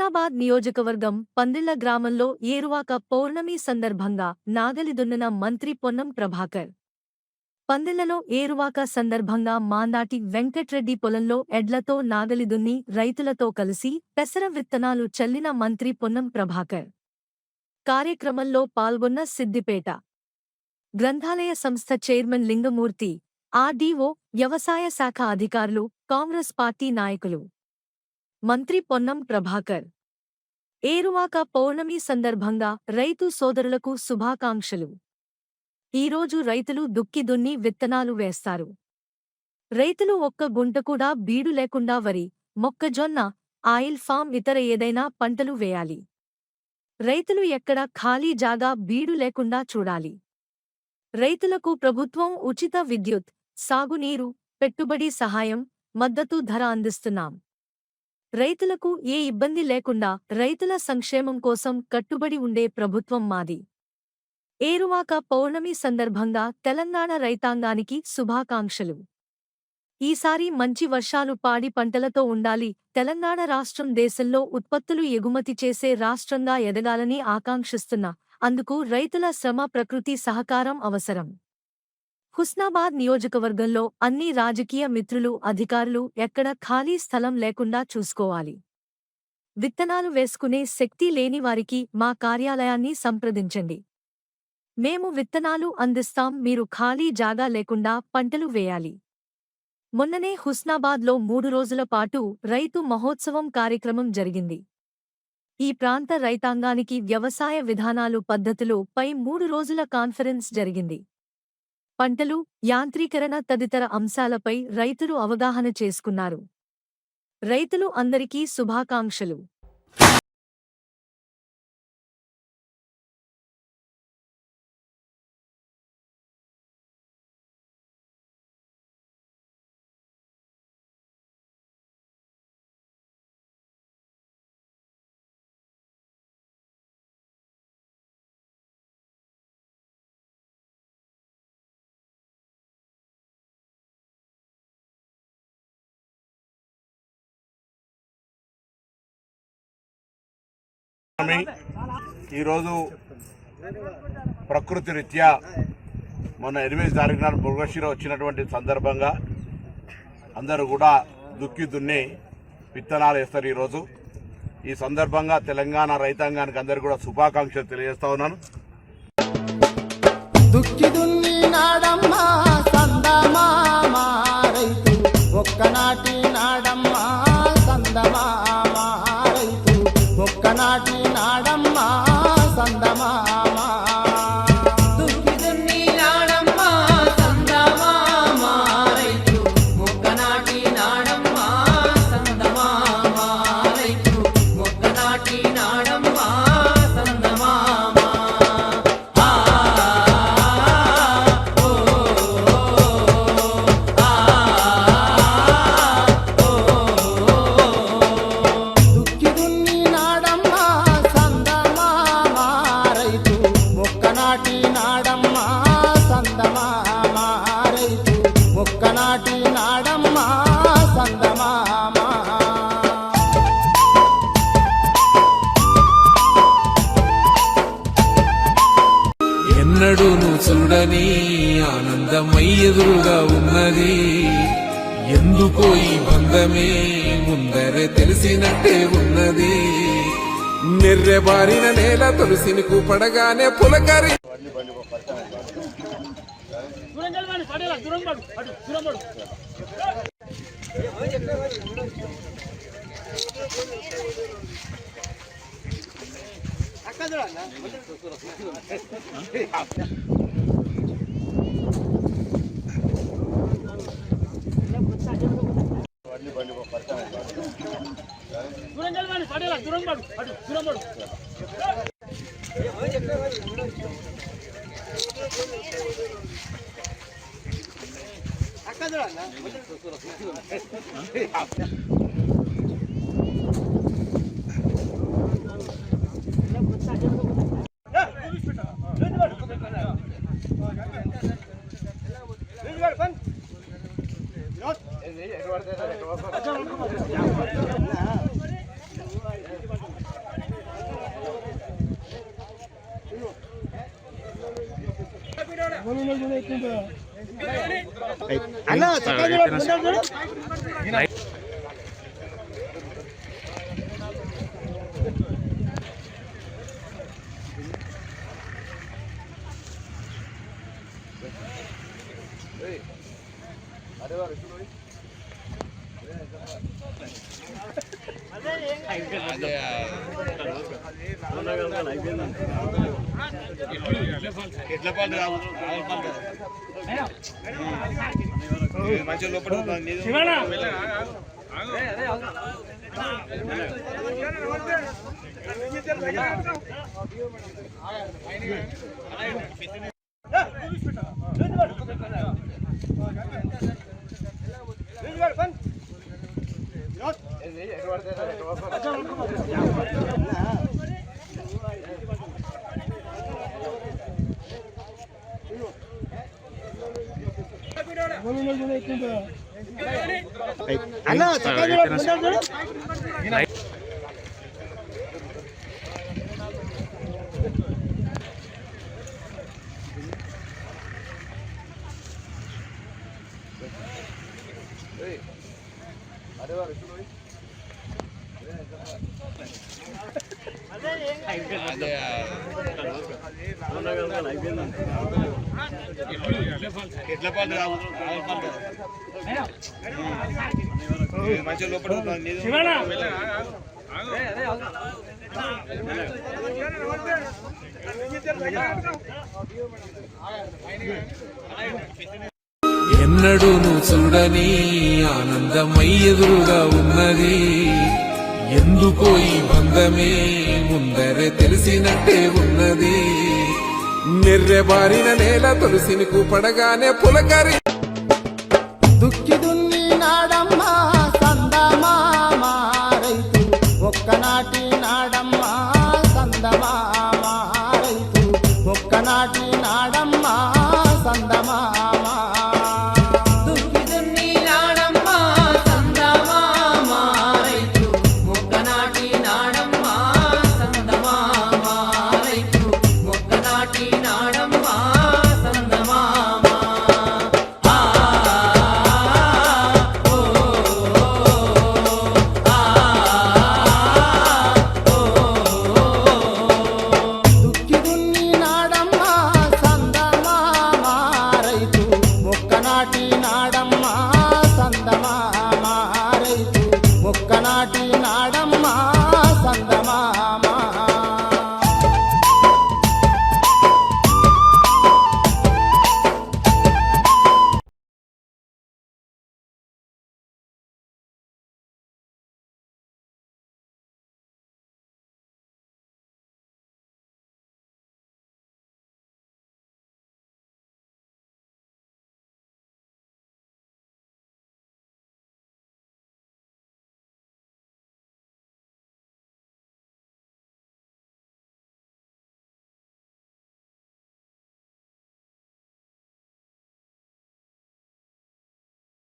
హుస్నాబాద్ నియోజకవర్గం పందిళ్ళ గ్రామంలో ఏరువాక పౌర్ణమి సందర్భంగా నాగలి దున్నిన మంత్రి పొన్నం ప్రభాకర్. పందిళ్ళలో ఏరువాక సందర్భంగా మాందాటి వెంకట్రెడ్డి పొలంలో ఎడ్లతో నాగలి దున్ని రైతులతో కలిసి పెసర విత్తనాలు చల్లిన మంత్రి పొన్నం ప్రభాకర్. కార్యక్రమంలో పాల్గొన్న సిద్దిపేట. గ్రంథాలయ సంస్థ చైర్మన్ లింగమూర్తి ఆర్డీఓ వ్యవసాయ శాఖ అధికారులు కాంగ్రెస్ పార్టీ నాయకులు. మంత్రి పొన్నం ప్రభాకర్. ఏరువాక పౌర్ణమి సందర్భంగా రైతు సోదరులకు శుభాకాంక్షలు. ఈరోజు రైతులు దుక్కి దున్ని విత్తనాలు వేస్తారు. రైతులు ఒక్క గుంట కూడా బీడు లేకుండా వరి మొక్కజొన్న ఆయిల్ ఫామ్ ఇతర ఏదైనా పంటలు వేయాలి. రైతులు ఎక్కడ ఖాళీ జాగా బీడు లేకుండా చూడాలి. రైతులకు ప్రభుత్వం ఉచిత విద్యుత్ సాగునీరు పెట్టుబడి సహాయం మద్దతు ధర అందిస్తున్నాం. రైతులకు ఏ ఇబ్బంది లేకుండా రైతుల సంక్షేమం కోసం కట్టుబడి ఉండే ప్రభుత్వం మాది. ఏరువాక పౌర్ణమి సందర్భంగా తెలంగాణ రైతాంగానికి శుభాకాంక్షలు. ఈసారి మంచి వర్షాలు పాడి పంటలతో ఉండాలి తెలంగాణ రాష్ట్రం దేశంలో ఉత్పత్తులు ఎగుమతి చేసే రాష్ట్రంగా ఎదగాలని ఆకాంక్షిస్తున్నా అందుకు రైతుల శ్రమ ప్రకృతి సహకారం అవసరం. హుస్నాబాద్ నియోజకవర్గంలో అన్ని రాజకీయ మిత్రులు అధికారులు ఎక్కడ ఖాళీ స్థలం లేకుండా చూసుకోవాలి. విత్తనాలు వేసుకునే శక్తి లేని వారికి మా కార్యాలయాన్ని సంప్రదించండి. మేము విత్తనాలు అందిస్తాం మీరు ఖాళీ జాగా లేకుండా పంటలు వేయాలి. మొన్ననే హుస్నాబాద్లో మూడు రోజుల పాటు రైతు మహోత్సవం కార్యక్రమం జరిగింది. ఈ ప్రాంత రైతాంగానికి వ్యవసాయ విధానాలు పద్ధతులు పై మూడు రోజుల కాన్ఫరెన్స్ జరిగింది. పంటలు యాంత్రీకరణ తదితర అంశాలపై రైతులు అవగాహన చేసుకున్నారు. రైతులు అందరికీ శుభాకాంక్షలు. స్వామి, ఈరోజు ప్రకృతి రీత్యా మొన్న ఎనిమిది తారీఖు నాడు మృగశిర వచ్చినటువంటి సందర్భంగా అందరూ కూడా దుక్కి దున్ని విత్తనాలు వేస్తారు ఈరోజు. ఈ సందర్భంగా తెలంగాణ రైతాంగానికి అందరూ కూడా శుభాకాంక్షలు తెలియజేస్తా ఉన్నాను. దుక్కి దున్ని నాడమ్మా కోయి బంధమే? ముందరే తెలిసినట్టే ఉన్నది. నిర్రెబారిన నేల తులసిని పడగానే పులకరి అక్కడ అరే వారు ఎట్ల పాలు రావు మంచి లోపల పని ¿Qué? ¿Qué? ఎన్నడూను చూడని ఆనందమై ఎదురుగా ఉన్నది. ఎందుకో ఈ బంధమే ముందరే తెలిసినట్టే ఉన్నది. నెర్రెబారిన నేల తులసిని కూపడగానే పులకరి దుక్కి దున్ని నాడమ్మా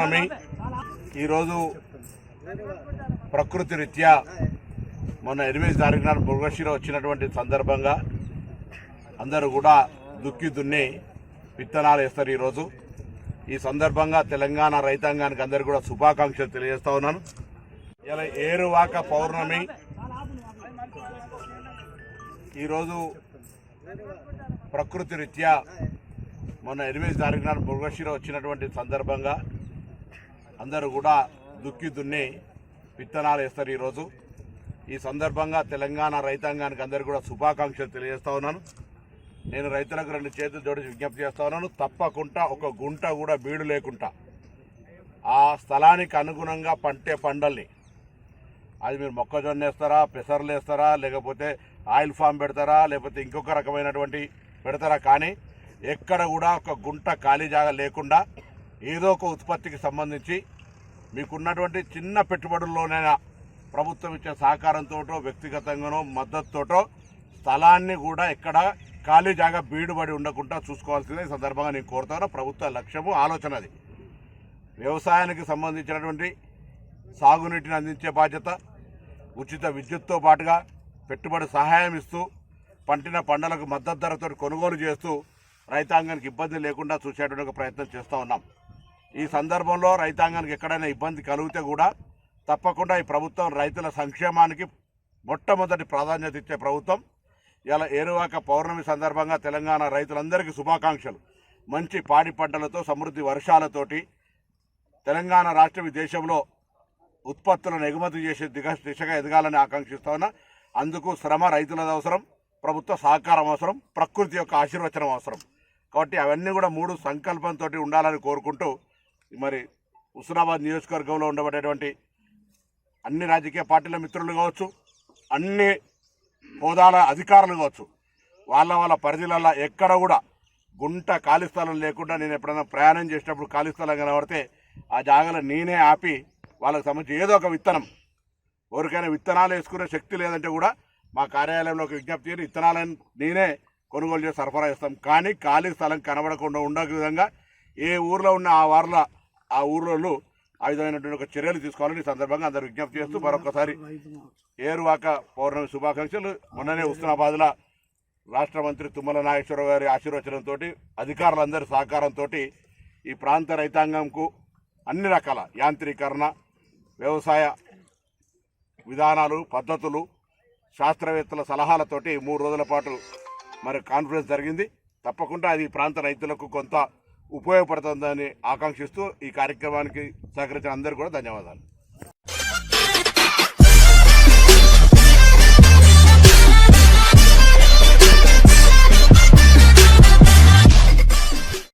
స్వామి. ఈరోజు ప్రకృతి రీత్యా మొన్న ఎనిమిది తారీఖు నాడు మృగశిర వచ్చినటువంటి సందర్భంగా అందరూ కూడా దుక్కి దున్ని విత్తనాలు వేస్తారు ఈరోజు. ఈ సందర్భంగా తెలంగాణ రైతాంగానికి అందరికీ కూడా శుభాకాంక్షలు తెలియజేస్తా ఉన్నాను. ఇలా ఏరువాక పౌర్ణమి. ఈరోజు ప్రకృతి రీత్యా మొన్న ఎనిమిది తారీఖు నాడు మృగశిర వచ్చినటువంటి సందర్భంగా అందరూ కూడా దుక్కి దున్ని విత్తనాలు వేస్తారు ఈరోజు. ఈ సందర్భంగా తెలంగాణ రైతాంగానికి అందరికీ కూడా శుభాకాంక్షలు తెలియజేస్తా ఉన్నాను. నేను రైతులకు రెండు చేతులు జోడించి విజ్ఞప్తి చేస్తా ఉన్నాను. తప్పకుండా ఒక గుంట కూడా బీడు లేకుండా ఆ స్థలానికి అనుగుణంగా పంటే పంటల్ని అది మీరు మొక్కజొన్న వేస్తారా పెసర్లు వేస్తారా లేకపోతే ఆయిల్ ఫామ్ పెడతారా లేకపోతే ఇంకొక రకమైనటువంటి పెడతారా కానీ ఎక్కడ కూడా ఒక గుంట ఖాళీ జాగా లేకుండా ఏదో ఒక ఉత్పత్తికి సంబంధించి మీకున్నటువంటి చిన్న పెట్టుబడుల్లోనైనా ప్రభుత్వం ఇచ్చే సహకారంతోటో వ్యక్తిగతంగానో మద్దతుతోటో స్థలాన్ని కూడా ఎక్కడ ఖాళీ జాగా బీడుబడి ఉండకుండా చూసుకోవాల్సిందే. ఈ సందర్భంగా నేను కోరుతాను. ప్రభుత్వ లక్ష్యము ఆలోచన అది. వ్యవసాయానికి సంబంధించినటువంటి సాగునీటిని అందించే బాధ్యత ఉచిత విద్యుత్తో పాటుగా పెట్టుబడి సహాయం ఇస్తూ పంటిన పంటలకు మద్దతు ధరతో కొనుగోలు చేస్తూ రైతాంగానికి ఇబ్బంది లేకుండా చూసేటువంటి ప్రయత్నం చేస్తూ ఉన్నాం. ఈ సందర్భంలో రైతాంగానికి ఎక్కడైనా ఇబ్బంది కలిగితే కూడా తప్పకుండా ఈ ప్రభుత్వం రైతుల సంక్షేమానికి మొట్టమొదటి ప్రాధాన్యత ఇచ్చే ప్రభుత్వం. ఇలా ఏరువాక పౌర్ణమి సందర్భంగా తెలంగాణ రైతులందరికీ శుభాకాంక్షలు. మంచి పాడి పంటలతో సమృద్ధి వర్షాలతోటి తెలంగాణ రాష్ట్రం దేశంలో ఉత్పత్తులను ఎగుమతి చేసే దిగ దిశగా ఎదగాలని ఆకాంక్షిస్తా ఉన్నా. అందుకు శ్రమ రైతులది అవసరం ప్రభుత్వ సహకారం అవసరం ప్రకృతి యొక్క ఆశీర్వచనం అవసరం. కాబట్టి అవన్నీ కూడా మూడు సంకల్పంతో ఉండాలని కోరుకుంటూ మరి హుస్నాబాద్ నియోజకవర్గంలో ఉండబడేటువంటి అన్ని రాజకీయ పార్టీల మిత్రులు కావచ్చు అన్ని హోదాల అధికారులు కావచ్చు వాళ్ళ వాళ్ళ పరిధిలలో ఎక్కడ కూడా గుంట ఖాళీ స్థలం లేకుండా నేను ఎప్పుడైనా ప్రయాణం చేసేటప్పుడు ఖాళీ స్థలం కనబడితే ఆ జాగాలో నేనే ఆపి వాళ్ళకి సంబంధించి ఏదో ఒక విత్తనం ఎవరికైనా విత్తనాలు వేసుకునే శక్తి లేదంటే కూడా మా కార్యాలయంలో ఒక విజ్ఞప్తి చేసి విత్తనాలను నేనే కొనుగోలు చేసి సరఫరా చేస్తాం. కానీ ఖాళీ స్థలం కనబడకుండా ఉండే విధంగా ఏ ఊర్లో ఉన్న ఆ వార్ల ఆ ఊర్లో ఆ విధమైనటువంటి ఒక చర్యలు తీసుకోవాలని ఈ సందర్భంగా అందరు విజ్ఞప్తి చేస్తూ మరొకసారి ఏరువాక పౌర్ణమి శుభాకాంక్షలు. మొన్ననే హుస్నాబాద్లో రాష్ట్ర మంత్రి తుమ్మల నాగేశ్వరరావు గారి ఆశీర్వచనంతో అధికారులందరి సహకారంతో ఈ ప్రాంత రైతాంగంకు అన్ని రకాల యాంత్రీకరణ వ్యవసాయ విధానాలు పద్ధతులు శాస్త్రవేత్తల సలహాలతోటి మూడు రోజుల పాటు మరి కాన్ఫరెన్స్ జరిగింది. తప్పకుండా అది ప్రాంత రైతులకు కొంత ఉపయోగపడుతుందని ఆకాంక్షిస్తూ ఈ కార్యక్రమానికి సహకరించిన అందరికీ కూడా ధన్యవాదాలు.